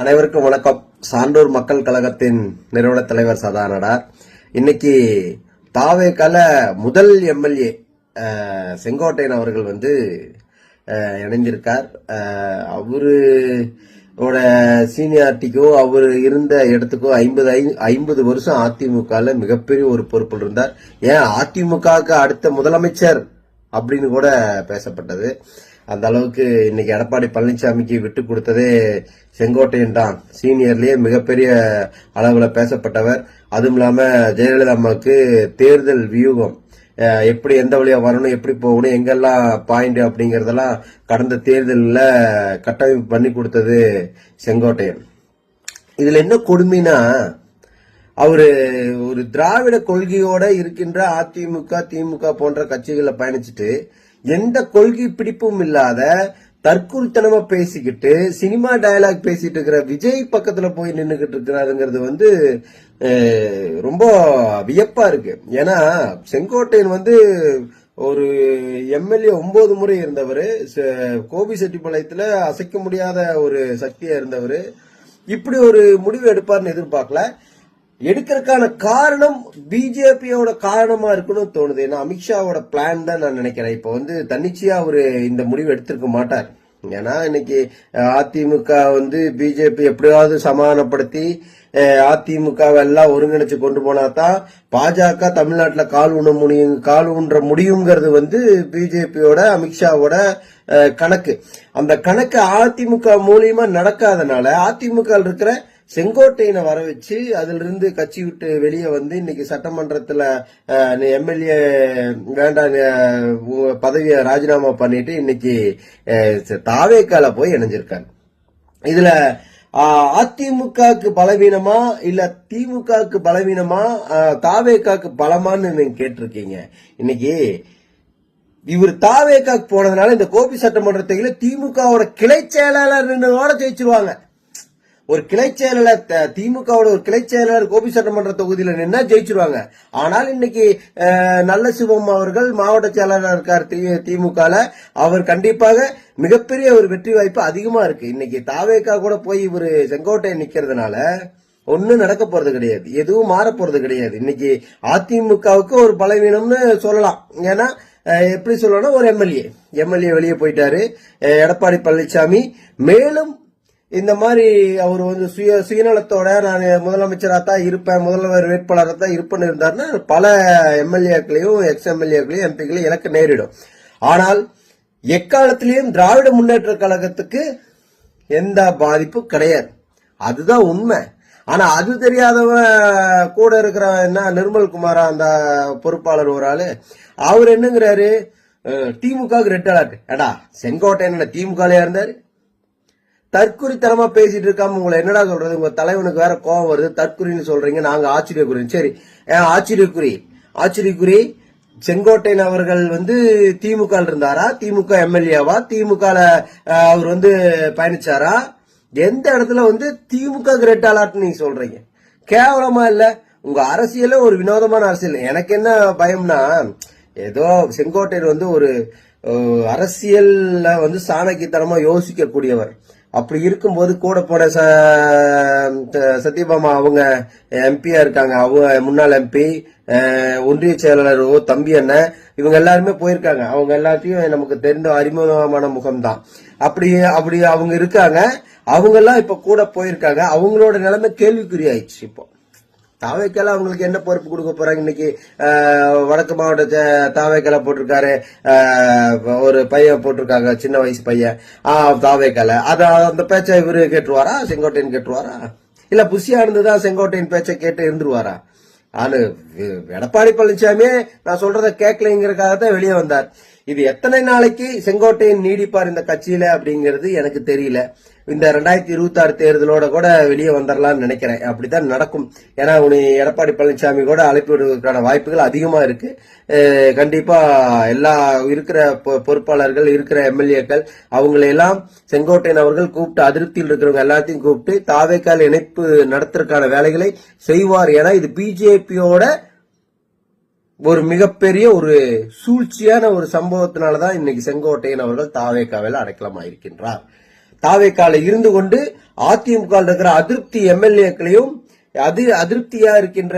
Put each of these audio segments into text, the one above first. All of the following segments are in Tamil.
அனைவருக்கும் வணக்கம். சான்றூர் மக்கள் கழகத்தின் நிறுவன தலைவர் சதானடார் இன்னைக்கு தாவேக்கால முதல் எம்எல்ஏ செங்கோட்டையன் அவர்கள் வந்து இணைஞ்சிருக்கார் அஹ், ஓட சீனியாரிட்டிக்கோ அவர் இருந்த இடத்துக்கோ ஐம்பது ஐம்பது வருஷம் அதிமுகவில் மிகப்பெரிய ஒரு பொறுப்பில் இருந்தார். ஏன் அதிமுகவுக்கு அடுத்த முதலமைச்சர் அப்படின்னு கூட பேசப்பட்டது. அந்த அளவுக்கு இன்னைக்கு எடப்பாடி பழனிசாமிக்கு விட்டு கொடுத்ததே செங்கோட்டையன் தான். சீனியர்லயே மிகப்பெரிய அளவில் பேசப்பட்டவர். அதுவும் இல்லாம ஜெயலலிதா அம்மாவுக்கு தேர்தல் வியூகம் எப்படி எந்த வழியா வரணும் எப்படி போகணும் எங்கெல்லாம் பாயிண்ட் அப்படிங்கறதெல்லாம் கடந்த தேர்தலில் கட்டமைப்பு பண்ணி கொடுத்தது செங்கோட்டையன். இதுல என்ன கொடுமைனா அவரு ஒரு திராவிட கொள்கையோட இருக்கின்ற அதிமுக திமுக போன்ற கட்சிகளை பயணிச்சுட்டு எந்த கொள்கை பிடிப்பும் இல்லாத தற்குறித்தனமா பேசிக்கிட்டு சினிமா டயலாக் பேசிட்டு இருக்கிற விஜய் பக்கத்துல போய் நின்னுகிட்டு இருக்கிறாருங்கிறது வந்து ரொம்ப வியப்பா இருக்கு. ஏன்னா செங்கோட்டையன் வந்து ஒரு எம்எல்ஏ ஒன்பது முறை இருந்தவர் கோபி செட்டிப்பாளையத்துல அசைக்க முடியாத ஒரு சக்தியா இருந்தவர். இப்படி ஒரு முடிவு எடுப்பார்னு எதிர்பார்க்கல. எடுக்கிறதுக்கான காரணம் பிஜேபியோட காரணமா இருக்குன்னு தோணுது. ஏன்னா அமித்ஷாவோட பிளான் தான் நான் நினைக்கிறேன். இப்போ வந்து தன்னிச்சையா அவரு இந்த முடிவு எடுத்திருக்க மாட்டார். ஏன்னா இன்னைக்கு அதிமுக வந்து பிஜேபி எப்படியாவது சமாதானப்படுத்தி அஹ், அதிமுகவை எல்லாம் ஒருங்கிணைச்சு கொண்டு போனா தான் பாஜக தமிழ்நாட்டில் கால் உண முடியும் கால் உண்ற முடியுங்கிறது வந்து பிஜேபியோட அமித்ஷாவோட கணக்கு. அந்த கணக்கு அதிமுக மூலியமா நடக்காதனால அதிமுக இருக்கிற செங்கோட்டையனை வர வச்சு அதுல இருந்து கட்சி விட்டு வெளியே வந்து இன்னைக்கு சட்டமன்றத்துல எம்எல்ஏ வேண்டாம் பதவியை ராஜினாமா பண்ணிட்டு இன்னைக்கு தாவேக்கால போய் இணைஞ்சிருக்காங்க இதுல அதிமுகவுக்கு பலவீனமா இல்ல திமுகவுக்கு பலவீனமா தாவேக்காக்கு பலமான்னு நீங்க கேட்டிருக்கீங்க. இன்னைக்கு இவர் தாவேக்காக்கு போனதுனால இந்த கோபி சட்டமன்ற திமுகவோட கிளை செயலாளர் நின்னதோட ஜெயிச்சிருவாங்க. ஒரு கிளை செயலாளர் த- திமுகவோட ஒரு கிளை செயலாளர் கோபி சட்டமன்ற தொகுதியில் நின்னா ஜெயிச்சிருவாங்க. ஆனால் இன்னைக்கு நல்ல சிவம் அவர்கள் மாவட்ட செயலாளர் இருக்கார் தி- திமுகல அவர் கண்டிப்பாக மிகப்பெரிய ஒரு வெற்றி வாய்ப்பு அதிகமா இருக்கு. இன்னைக்கு தாவேக்கா கூட போய் இவர் செங்கோட்டை நிக்கிறதுனால ஒன்றும் நடக்க போறது கிடையாது. எதுவும் மாற போறது கிடையாது. இன்னைக்கு அதிமுகவுக்கு ஒரு பலவீனம்னு சொல்லலாம். ஏன்னா எப்படி சொல்லணும் ஒரு எம்எல்ஏ. எம்எல்ஏ வெளியே போயிட்டாரு. எடப்பாடி பழனிசாமி மேலும் இந்த மாதிரி அவர் வந்து சுய சுயநலத்தோட நான் முதலமைச்சராக தான் இருப்பேன் முதல்வர் வேட்பாளராக தான் இருப்பேன்னு இருந்தாருன்னா பல எம்எல்ஏக்களையும் எக்ஸ் எம்எல்ஏக்களையும் எம்பிக்களையும் எனக்கு நேரிடும். ஆனால் எக்காலத்திலையும் திராவிட முன்னேற்ற கழகத்துக்கு எந்த பாதிப்பும் கிடையாது. அதுதான் உண்மை. ஆனா அது தெரியாதவன் கூட இருக்கிற என்ன நிர்மல் குமாரா அந்த பொறுப்பாளர் ஒரு ஆளு அவர் என்னங்கிறாரு? திமுகவுக்கு ரெட் அலர்ட் ஏடா செங்கோட்டையன் திமுகலையா இருந்தாரு? தற்குறித்தனமா பேசிட்டு இருக்காம உங்களை என்னடா சொல்றது? உங்க தலைவனுக்கு வேற கோவம் வருது. தற்குறின்னு சொல்றீங்க. நாங்க ஆச்சரியக்குறி. சரி. ஆச்சரியக்குறி. ஆச்சரியக்குறி செங்கோட்டையன் அவர்கள் வந்து திமுக இருந்தாரா? திமுக எம்எல்ஏவா? திமுக அவர் வந்து பயணிச்சாரா? எந்த இடத்துல வந்து திமுக கிரேட் அலர்ட் நீங்க சொல்றீங்க? கேவலமா இல்ல. உங்க அரசியல ஒரு வினோதமான அரசியல். எனக்கு என்ன பயம்னா ஏதோ செங்கோட்டையன் வந்து ஒரு அரசியல்ல வந்து சாணக்கித்தனமா யோசிக்கக்கூடியவர். அப்படி இருக்கும்போது கூட போன ச- சத்யபாமா அவங்க எம்பியா இருக்காங்க. அவங்க முன்னாள் எம்பி ஒன்றிய செயலாளர் ஓ தம்பி அண்ணன் இவங்க எல்லாருமே போயிருக்காங்க. அவங்க எல்லாத்தையும் நமக்கு தெரிந்த அறிமுகமான முகம்தான். அப்படி அப்படி அவங்க இருக்காங்க. அவங்க எல்லாம் இப்ப கூட போயிருக்காங்க. அவங்களோட நிலைமை கேள்விக்குறி ஆயிடுச்சு இப்போ. தாவைக்கெல்லாம் அவங்களுக்கு என்ன பொறுப்பு கொடுக்க போறாங்க? இன்னைக்கு வடக்கு மாவட்ட தாவைக்கலை போட்டிருக்காரு. ஒரு பையன் போட்டிருக்காங்க சின்ன வயசு பையன். தாவைக்கலை அத அந்த பேச்சை இவரு கேட்டுருவாரா? செங்கோட்டையன் கேட்டுருவாரா? இல்ல புஷியா இருந்துதான் செங்கோட்டையன் பேச்சை கேட்டு இருந்துருவாரா? ஆனா எடப்பாடி பழனிசாமியே நான் சொல்றத கேட்கலைங்கிறக்காக தான் வெளியே வந்தார். இது எத்தனை நாளைக்கு செங்கோட்டையன் நீடிப்பார் இந்த கட்சியில அப்படிங்கிறது எனக்கு தெரியல. இந்த ரெண்டாயிரத்தி இருபத்தி ஆறு தேர்தலோட கூட வெளியே வந்துடலாம்னு நினைக்கிறேன். அப்படித்தான் நடக்கும். ஏன்னா உனி எடப்பாடி பழனிசாமி கூட அழைப்பு விடுவதற்கான வாய்ப்புகள் அதிகமா இருக்கு. கண்டிப்பா எல்லா இருக்கிற பொ- பொறுப்பாளர்கள் இருக்கிற எம்எல்ஏக்கள் அவங்களையெல்லாம் செங்கோட்டையன் அவர்கள் கூப்பிட்டு அதிருப்தியில் இருக்கிறவங்க எல்லாத்தையும் கூப்பிட்டு தாவேக்கால் இணைப்பு நடத்துறதுக்கான வேலைகளை செய்வார். ஏன்னா இது பிஜேபியோட ஒரு மிகப்பெரிய ஒரு சூழ்ச்சியான ஒரு சம்பவத்தினாலதான் இன்னைக்கு செங்கோட்டையன் அவர்கள் தாவேக்காவில் அடைக்கலமாயிருக்கின்றார். தாவேக்கால இருந்து கொண்டு அதிமுக இருக்கிற அதிருப்தி எம்எல்ஏக்களையும் அது அதிருப்தியா இருக்கின்ற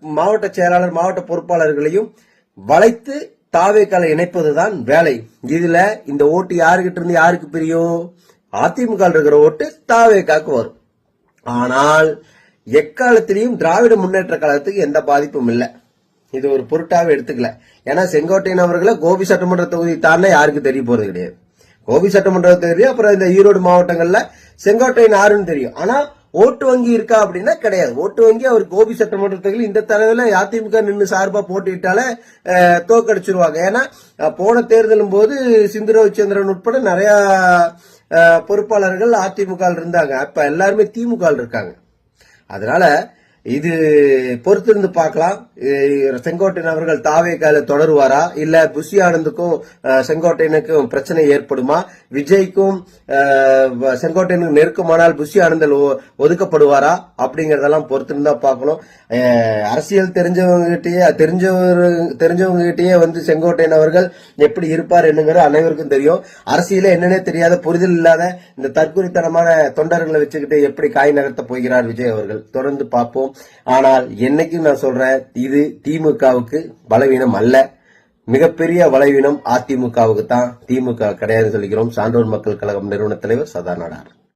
மாவட்ட செயலாளர் மாவட்ட பொறுப்பாளர்களையும் வளைத்து தாவேக்கால இணைப்பதுதான் வேலை. இதுல இந்த ஓட்டு யாருகிட்ட இருந்து யாருக்கு பிரியும்? அதிமுக இருக்கிற ஓட்டு தாவேக்காக்கு வரும். ஆனால் எக்காலத்திலையும் திராவிட முன்னேற்ற கழகத்துக்கு எந்த பாதிப்பும் இல்லை. இது ஒரு பொருட்டாவே எடுத்துக்கல. ஏன்னா செங்கோட்டையன் அவர்களை கோபி சட்டமன்ற தொகுதி தானே யாருக்கு தெரிய போறது கிடையாது. கோபி சட்டமன்ற தொகுதி அப்புறம் இந்த ஈரோடு மாவட்டங்கள்ல செங்கோட்டையன் யாருன்னு தெரியும். ஆனா ஓட்டு வங்கி இருக்கா அப்படின்னா கிடையாது. ஓட்டு வங்கி அவர் கோபி சட்டமன்ற தொகுதியில் இந்த தலைவர்ல அதிமுக நின்று சார்பா போட்டிட்டாலே தோக்கடிச்சிருவாங்க. ஏன்னா போன தேர்தலும் போது சிந்து ரவிச்சந்திரன் உட்பட நிறைய பொறுப்பாளர்கள் அதிமுக இருந்தாங்க. அப்ப எல்லாருமே திமுக இருக்காங்க. அதனால இது பொறுத்திருந்து பார்க்கலாம். செங்கோட்டையன் அவர்கள் தாவே கால தொடருவாரா? இல்ல புஷி ஆனந்துக்கும் செங்கோட்டையனுக்கும் பிரச்சனை ஏற்படுமா? விஜய்க்கும் வ- செங்கோட்டையனுக்கு நெருக்கமானால் புஷி ஆனந்தல் ஒ- ஒதுக்கப்படுவாரா? அப்படிங்கறதெல்லாம் பொறுத்திருந்தா தான் பார்க்கணும் அரசியல் தெரிஞ்சவங்க கிட்டயே தெரிஞ்சவர் தெரிஞ்சவங்க கிட்டயே வந்து செங்கோட்டையன் அவர்கள் எப்படி இருப்பார் என்னங்கிறது அனைவருக்கும் தெரியும். அரசியல என்னன்னே தெரியாத புரிதல் இல்லாத இந்த தற்குறித்தனமான தொண்டர்களை வச்சுக்கிட்டு எப்படி காய் நகர்த்த போகிறார் விஜய் அவர்கள்? தொடர்ந்து பார்ப்போம். ஆனால் என்னைக்கும் நான் சொல்றேன் இது திமுகவுக்கு பலவீனம் அல்ல. மிகப்பெரிய பலவீனம் அதிமுகவுக்கு தான். திமுக கிடையாது சொல்லிக்கிறோம். சான்றோர் மக்கள் கழகம் நிறுவன தலைவர் சதாநாடார்